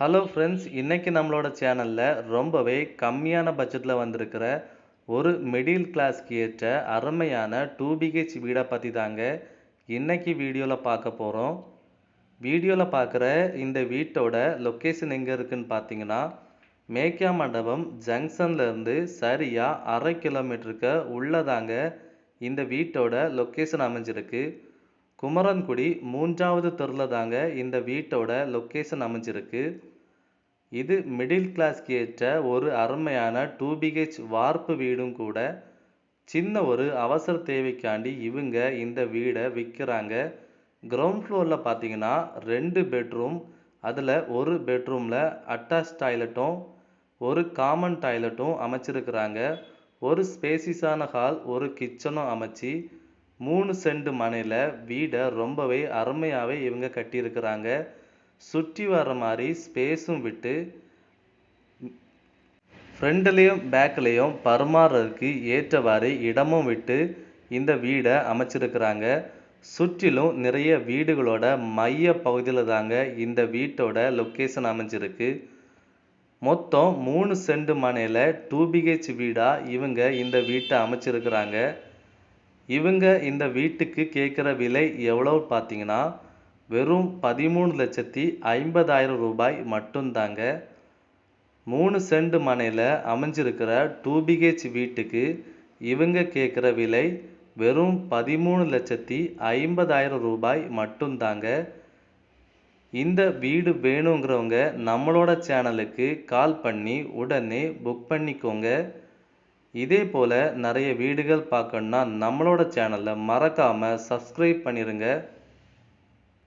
Hello friends இன்றைக்கி நம்மளோட சேனலில் ரொம்பவே கம்மியான பட்ஜெட்டில் வந்திருக்கிற ஒரு மிடில் கிளாஸ்க்கு ஏற்ற அருமையான டூ பிஹெச் வீடை பற்றி தாங்க இன்றைக்கி வீடியோவில் பார்க்க போகிறோம் வீடியோவில் பார்க்குற இந்த வீட்டோட லொக்கேஷன் எங்கே இருக்குன்னு பார்த்தீங்கன்னா மேக்கியா மண்டபம் ஜங்ஷன்லேருந்து சரியாக அரை கிலோமீட்டருக்கு உள்ளதாங்க இந்த வீட்டோட லொக்கேஷன் அமைஞ்சிருக்கு. குமரன்குடி மூன்றாவது தெருவில் தாங்க இந்த வீட்டோட லொக்கேஷன் அமைஞ்சிருக்கு. இது மிடில் கிளாஸ்க்கு ஏற்ற ஒரு அருமையான டூ பிஹெச் வார்ப்பு வீடும் கூட. சின்ன ஒரு அவசர தேவைக்காண்டி இவங்க இந்த வீடை விற்கிறாங்க. கிரவுண்ட் ஃப்ளோரில் பார்த்தீங்கன்னா ரெண்டு பெட்ரூம் அதில் ஒரு பெட்ரூமில் அட்டாச் டாய்லெட்டும் ஒரு காமன் டாய்லெட்டும் அமைச்சிருக்கிறாங்க. ஒரு ஸ்பேசிஸான ஹால் ஒரு கிச்சனும் அமைச்சு மூணு சென்ட் மனையில் வீடை ரொம்பவே அருமையாகவே இவங்க கட்டியிருக்கிறாங்க. சுற்றி வர்ற மாதிரி ஸ்பேஸும் விட்டு ஃப்ரண்ட்லேயும் பேக்லேயும் பரிமாறுறதுக்கு ஏற்றவாறு இடமும் விட்டு இந்த வீடை அமைச்சிருக்கிறாங்க. சுற்றிலும் நிறைய வீடுகளோட மைய பகுதியில் தாங்க இந்த வீட்டோட லொக்கேஷன் அமைஞ்சிருக்கு. மொத்தம் மூணு செண்டு மனையில் டூ பிஹெச் வீடாக இவங்க இந்த வீட்டை அமைச்சிருக்கிறாங்க. இவங்க இந்த வீட்டுக்கு கேட்குற விலை எவ்வளோ பார்த்தீங்கன்னா வெறும் பதிமூணு லட்சத்தி ஐம்பதாயிரம் ரூபாய் மட்டும்தாங்க மூணு செண்டு மனையில் அமைஞ்சிருக்கிற டூ பிஹெச் வீட்டுக்கு இவங்க கேட்குற விலை வெறும் பதிமூணு லட்சத்தி ஐம்பதாயிரம் ரூபாய் மட்டும்தாங்க. இந்த வீடு வேணுங்கிறவங்க நம்மளோட சேனலுக்கு கால் பண்ணி உடனே புக் பண்ணிக்கோங்க. இதே போல் நிறைய வீடுகள் பார்க்கணுன்னா நம்மளோட சேனலை மறக்காமல் சப்ஸ்கிரைப் பண்ணிடுங்க